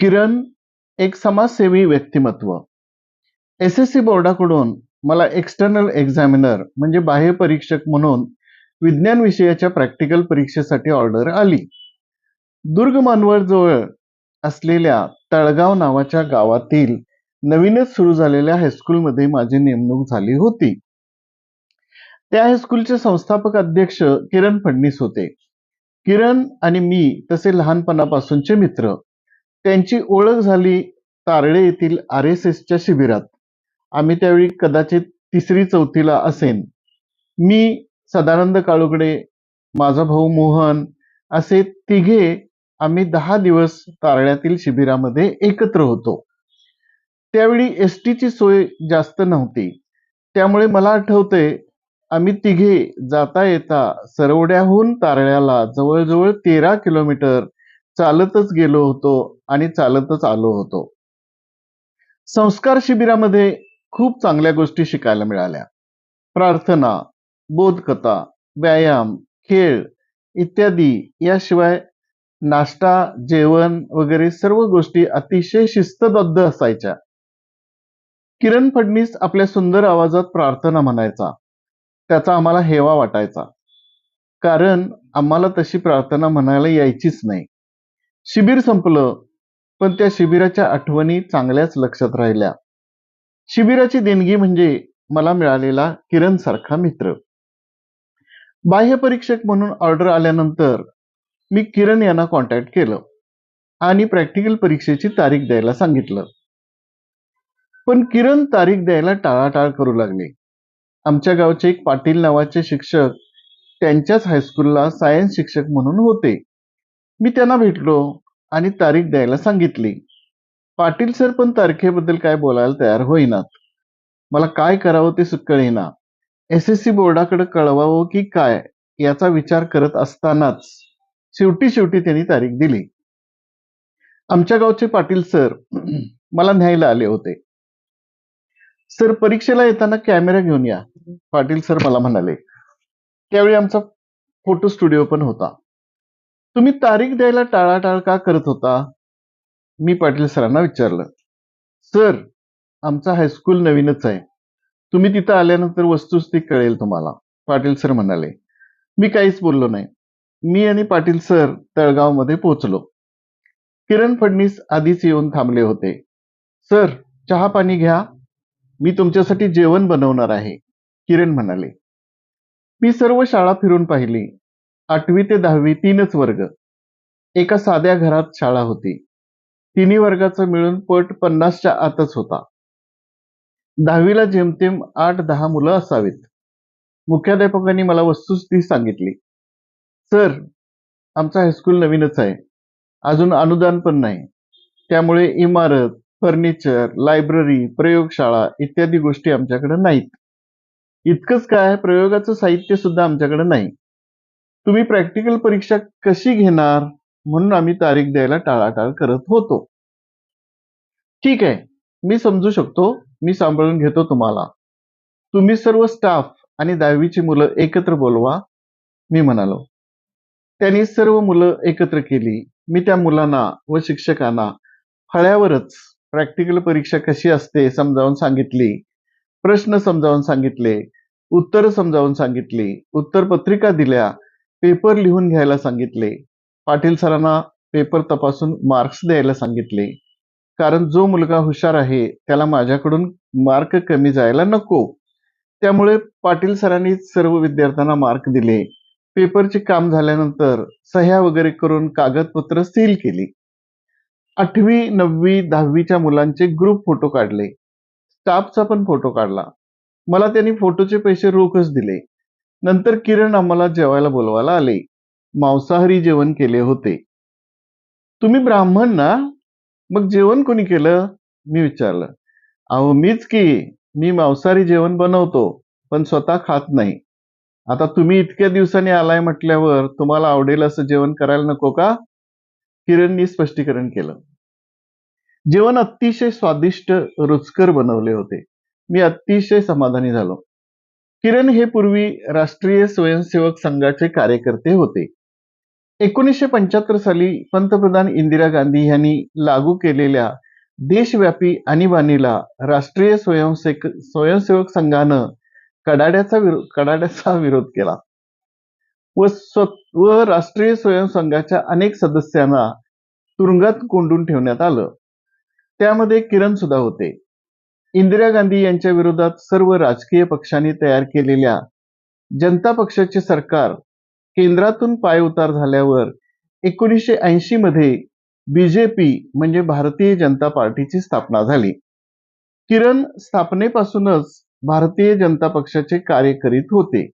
किरण एक समाजसेवी व्यक्तिमत्व. एस एस सी बोर्डाकडून मला एक्सटर्नल एक्झामिनर म्हणजे बाह्य परीक्षक म्हणून विज्ञान विषयाच्या प्रॅक्टिकल परीक्षेसाठी ऑर्डर आली. दुर्ग मानवळजवळ असलेल्या तळगाव नावाच्या गावातील नवीनच सुरू झालेल्या हायस्कूलमध्ये माझी नेमणूक झाली होती. त्या हायस्कूलचे संस्थापक अध्यक्ष किरण फडणीस होते. किरण आणि मी तसे लहानपणापासूनचे मित्र. त्यांची ओळख झाली तारळे येथील आर एस एसच्या शिबिरात. आम्ही त्यावेळी कदाचित तिसरी चौथीला असेन. मी सदानंद काळुगडे माझा भाऊ मोहन असे तिघे आम्ही दहा दिवस तारळ्यातील शिबिरामध्ये एकत्र होतो. त्यावेळी एस टीची सोय जास्त नव्हती. त्यामुळे मला आठवते आम्ही तिघे जाता येता सरवड्याहून तारळ्याला जवळजवळ तेरा किलोमीटर चालतच गेलो होतो. आणि चालतच आलो होतो. संस्कार शिबिरामध्ये खूप चांगल्या गोष्टी शिकायला मिळाल्या. प्रार्थना बोधकथा व्यायाम खेळ इत्यादी याशिवाय नाश्ता जेवण वगैरे सर्व गोष्टी अतिशय शिस्तबद्ध असायच्या. किरण फडणीस आपल्या सुंदर आवाजात प्रार्थना म्हणायचा. त्याचा आम्हाला हेवा वाटायचा. कारण आम्हाला तशी प्रार्थना म्हणायला यायचीच नाही. शिबिर संपलं पण त्या शिबिराच्या आठवणी चांगल्याच लक्षात राहिल्या. शिबिराची देणगी म्हणजे मला मिळालेला किरण सारखा मित्र. बाह्य परीक्षक म्हणून ऑर्डर आल्यानंतर मी किरण यांना कॉन्टॅक्ट केलं आणि प्रॅक्टिकल परीक्षेची तारीख द्यायला सांगितलं. पण किरण तारीख द्यायला टाळाटाळ करू लागले. आमच्या गावचे एक पाटील नावाचे शिक्षक त्यांच्याच हायस्कूलला सायन्स शिक्षक म्हणून होते. मी त्यांना भेटलो. आणि तारीख द्यायला सांगितली. पाटील सर पण तारखेबद्दल काय बोलायला तयार होईनात. मला काय करावं ते कळेना. एस एस सी बोर्डाकडे कळवावं की काय याचा विचार करत असतानाच शेवटी शेवटी त्यांनी तारीख दिली. आमच्या गावचे पाटील सर मला न्यायला आले होते. सर परीक्षेला येताना कॅमेरा घेऊन या पाटील सर मला म्हणाले. त्यावेळी आमचा फोटो स्टुडिओ पण होता. तुम्ही तारीख द्यायला टाळाटाळ का करत होता? मी पाटील सरांना विचारलं. सर आमचा हायस्कूल नवीनच आहे. तुम्ही तिथं आल्यानंतर वस्तुस्थिती कळेल तुम्हाला पाटील सर म्हणाले. मी काहीच बोललो नाही. मी आणि पाटील सर तळगावमध्ये पोहोचलो. किरण फडणीस आधीच येऊन थांबले होते. सर चहा पाणी घ्या. मी तुमच्यासाठी जेवण बनवणार आहे किरण म्हणाले. मी सर्व शाळा फिरून पाहिली. आठवी ते दहावी तीनच वर्ग. एका साध्या घरात शाळा होती. तिन्ही वर्गाचा मिळून पट पन्नासच्या आतच होता. दहावीला जेमतेम आठ दहा मुलं असावीत. मुख्याध्यापकांनी मला वस्तुस्थिती सांगितली. सर आमचा हायस्कूल नवीनच आहे. अजून अनुदान पण नाही. त्यामुळे इमारत फर्निचर लायब्ररी प्रयोगशाळा इत्यादी गोष्टी आमच्याकडे नाहीत. इतकंच काय प्रयोगाचं साहित्य सुद्धा आमच्याकडे नाही. तुम्ही प्रॅक्टिकल परीक्षा कशी घेणार? म्हणून आम्ही तारीख द्यायला टाळाटाळ करत होतो. ठीक आहे. मी समजू शकतो. मी सांभाळून घेतो तुम्हाला. तुम्ही सर्व स्टाफ आणि दहावीची मुलं एकत्र बोलवा मी म्हणालो. त्यांनी सर्व मुलं एकत्र केली. मी त्या मुलांना व शिक्षकांना फळ्यावरच प्रॅक्टिकल परीक्षा कशी असते समजावून सांगितली प्रश्न समजावून सांगितले उत्तर समजावून सांगितली उत्तर पत्रिका दिल्या पेपर लिहून घ्यायला सांगितले. पाटील सरांना पेपर तपासून मार्क्स द्यायला सांगितले. कारण जो मुलगा हुशार आहे त्याला माझ्याकडून मार्क कमी जायला नको. त्यामुळे पाटील सरांनी सर्व विद्यार्थ्यांना मार्क दिले. पेपरचे काम झाल्यानंतर सह्या वगैरे करून कागदपत्र सील केली. आठवी नववी दहावीच्या मुलांचे ग्रुप फोटो काढले. स्टाफचा पण फोटो काढला. मला त्यांनी फोटोचे पैसे रोखच दिले. नंतर किरण आम्हाला जेवायला बोलवायला आले. मांसाहारी जेवण केले होते. तुम्ही ब्राह्मण ना? मग जेवण कोणी केलं? मी विचारलं. अहो मीच की. मी मांसाहारी जेवण बनवतो पण स्वतः खात नाही. आता तुम्ही इतक्या दिवसांनी आलाय म्हटल्यावर तुम्हाला आवडेल असं जेवण करायला नको का? किरणनी स्पष्टीकरण केलं. जेवण अतिशय स्वादिष्ट रुचकर बनवले होते. मी अतिशय समाधानी झालो. किरण हे पूर्वी राष्ट्रीय स्वयंसेवक संघाचे कार्यकर्ते होते. एकोणीसशे पंच्याहत्तर साली पंतप्रधान इंदिरा गांधी यांनी लागू केलेल्या देशव्यापी आणीबाणीला राष्ट्रीय स्वयंसेवक स्वयंसेवक संघानं कडाड्याचा विरो कडाड्याचा विरोध केला. व स्व व राष्ट्रीय स्वयंसंघाच्या अनेक सदस्यांना तुरुंगात कोंडून ठेवण्यात आलं. त्यामध्ये किरण सुद्धा होते. इंदिरा गांधी यांच्या विरोधात सर्व राजकीय पक्षांनी तयार केलेल्या जनता पक्षाचे सरकार केंद्रातून पायउतार झाल्यावर एकोणीसशे ऐंशी मध्ये बीजेपी म्हणजे भारतीय जनता पार्टीची स्थापना झाली. किरण स्थापनेपासूनच भारतीय जनता पक्षाचे कार्य करीत होते.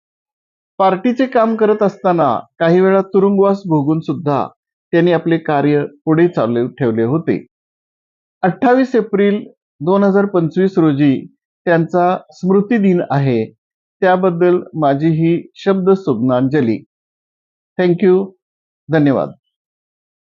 पार्टीचे काम करत असताना काही वेळा तुरुंगवास भोगून सुद्धा त्यांनी आपले कार्य पुढे चालू ठेवले होते. अठ्ठावीस एप्रिल दोन हजार पंचवीस रोजी त्यांचा स्मृती दिन आहे. त्याबद्दल माझी ही शब्द स्वप्नांजली थँक्यू धन्यवाद.